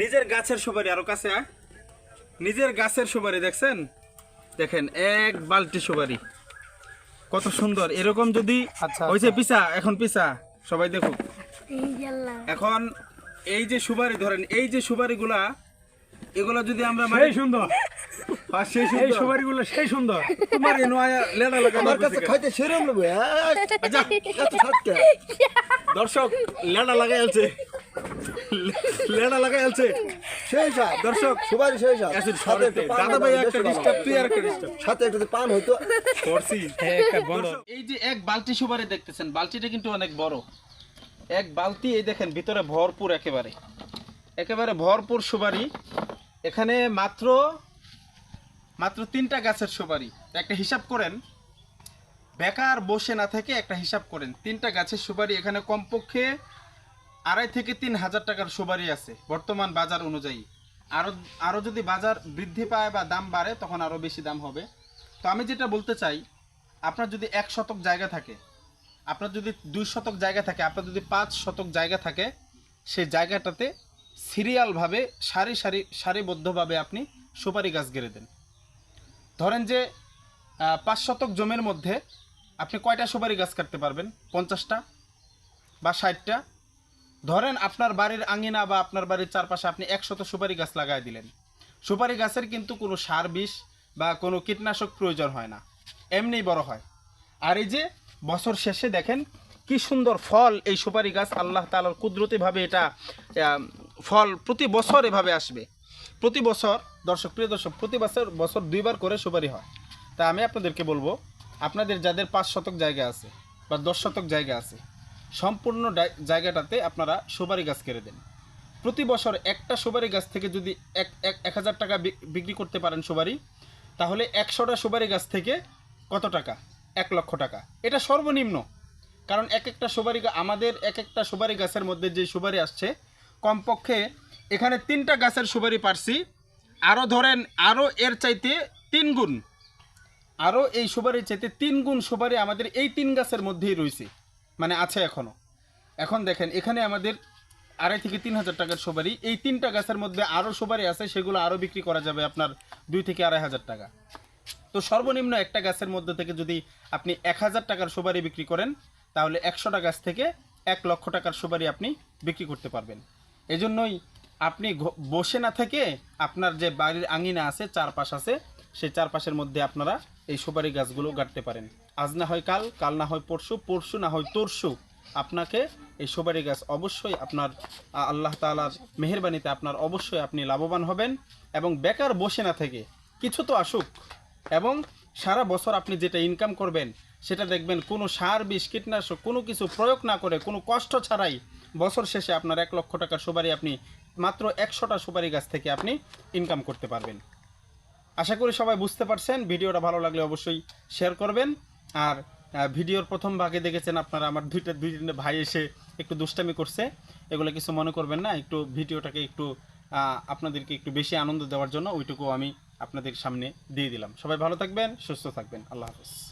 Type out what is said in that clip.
নিজের গাছের সুপারি আরও কাছে আয়। নিজের গাছের সুপারি দেখছেন? দেখেন এক বালতি সুপারি। কত সুন্দর। এরকম যদি আচ্ছা, হয়েছে পিসা এখন পিসা সবাই দেখুক। এখন এই যে সুপারি ধরেন এই যে সুপারিগুলা এগুলা যদি আমরা সেই সুন্দর। আর সেই সুপারিগুলো সেই সুন্দর। তোমার লাগা আমার কাছে খাইতে সেরম নেবে আচ্ছা, দর্শক লেডা লাগাই আছে লেডা লাগাই আছে সেই সাত দর্শক সেই সাত সাথে একটু দাদা ভাই একটা ডিস্টার্ব তুই আর একটা ডিস্টার্ব সাথে একটু পান হইতো। করছি। একটা বন্ধ। এই যে এক বালতি সুপারি দেখতেছেন বালতিটা কিন্তু অনেক বড়। এক বালতি এই দেখেন ভিতরে ভরপুর একেবারে। একেবারে ভরপুর সুপারি। এখানে মাত্র মাত্র তিনটা গাছের সুপারি। একটা হিসাব করেন বেকার বসে না থেকে একটা হিসাব করেন। তিনটা গাছের সুপারি এখানে কমপক্ষে আড়াই থেকে তিন হাজার টাকার সুপারি আছে, বর্তমান বাজার অনুযায়ী। আরও আরও যদি বাজার বৃদ্ধি পায় বা দাম বাড়ে, তখন আরও বেশি দাম হবে। তো আমি যেটা বলতে চাই, আপনার যদি এক শতক জায়গা থাকে, আপনার যদি দুই শতক জায়গা থাকে, আপনার যদি পাঁচ শতক জায়গা থাকে, সেই জায়গাটাতে সিরিয়ালভাবে, সারি সারি সারিবদ্ধভাবে আপনি সুপারি গাছ গেড়ে দেন। ধরেন যে পাঁচ শতক জমির মধ্যে আপনি কয়টা সুপারি গাছ কাটতে পারবেন? পঞ্চাশটা বা ষাটটা? ধরেন আপনার বাড়ির আঙিনা বা আপনার বাড়ির চারপাশে আপনি একশত সুপারি গাছ লাগাই দিলেন। সুপারি গাছের কিন্তু কোনো সার বিষ বা কোনো কীটনাশক প্রয়োজন হয় না। এমনিই বড় হয়। আর এই যে বছর শেষে দেখেন কি সুন্দর ফল এই সুপারি গাছ আল্লাহ তালার কুদরতিভাবে এটা ফল প্রতি বছর এভাবে আসবে। প্রতি বছর, দর্শক, প্রিয় দর্শক, প্রতি বছর বছর দুইবার করে সুপারি হয়। তা আমি আপনাদেরকে বলব, আপনাদের যাদের পাঁচ শতক জায়গা আছে বা দশ শতক জায়গা আছে সম্পূর্ণ জায়গাটাতে আপনারা সুপারি গাছ কেড়ে দেন। প্রতি বছর একটা সুপারি গাছ থেকে যদি এক এক হাজার টাকা বিক- বিক্রি করতে পারেন সুপারি, তাহলে একশোটা সুপারি গাছ থেকে কত টাকা? এক লক্ষ টাকা। এটা সর্বনিম্ন। কারণ এক একটা সুপারি আমাদের এক একটা সুপারি গাছের মধ্যে যে সুপারি আসছে, কমপক্ষে এখানে তিনটা গাছের সুপারি পারছি। আরও ধরেন আরও এর চাইতে তিন গুণ। আরও এই সুপারির চাইতে তিন গুণ সুপারি আমাদের এই তিন গাছের মধ্যেই রয়েছে। মানে আছে এখনও এখন দেখেন, এখানে আমাদের আড়াই থেকে তিন হাজার টাকার সুপারি। এই তিনটা গাছের মধ্যে আরও সুপারি আছে, সেগুলো আরও বিক্রি করা যাবে আপনার দুই থেকে আড়াই হাজার টাকা। তো সর্বনিম্ন একটা গাছের মধ্যে থেকে যদি আপনি এক হাজার টাকার সুপারি বিক্রি করেন, তাহলে একশোটা গাছ থেকে এক লক্ষ টাকার সুপারি আপনি বিক্রি করতে পারবেন। এজন্যই আপনি বসে না থেকে আপনার যে বাড়ির আঙিনা আছে, চারপাশ আছে সেই চারপাশের মধ্যে আপনারা এই সুপারি গাছগুলো গাঁটতে পারেন। আজ না হয় কাল কাল না হয় পরশু পরশু না হয় তরশু। আপনাকে এই সুপারি গাছ অবশ্যই আপনার আল্লাহ তালার মেহরবানিতে আপনার অবশ্যই আপনি লাভবান হবেন এবং বেকার বসে না থেকে কিছু তো আসুক। এবং সারা বছর আপনি যেটা ইনকাম করবেন, সেটা দেখবেন কোনো সার, বিষ, কীটনাশক কোনো কিছু প্রয়োগ না করে, কোনো কষ্ট ছাড়াই বছর শেষে আপনার এক লক্ষ টাকার সুপারি আপনি মাত্র একশোটা সুপারি গাছ থেকে আপনি ইনকাম করতে পারবেন। আশা করি সবাই বুঝতে পারছেন। ভিডিওটা ভালো লাগলে অবশ্যই শেয়ার করবেন। আর ভিডিওর প্রথম ভাগে দেখেছেন আপনারা আমার দুইটা দুই তিনটে ভাই এসে একটু দুষ্টামি করছে। এগুলো কিছু মনে করবেন না, একটু ভিডিওটাকে একটু আপনাদেরকে একটু বেশি আনন্দ দেওয়ার জন্য ওইটুকু আমি আপনাদের সামনে দিয়ে দিলাম। সবাই ভালো থাকবেন, সুস্থ থাকবেন। আল্লাহ হাফেজ।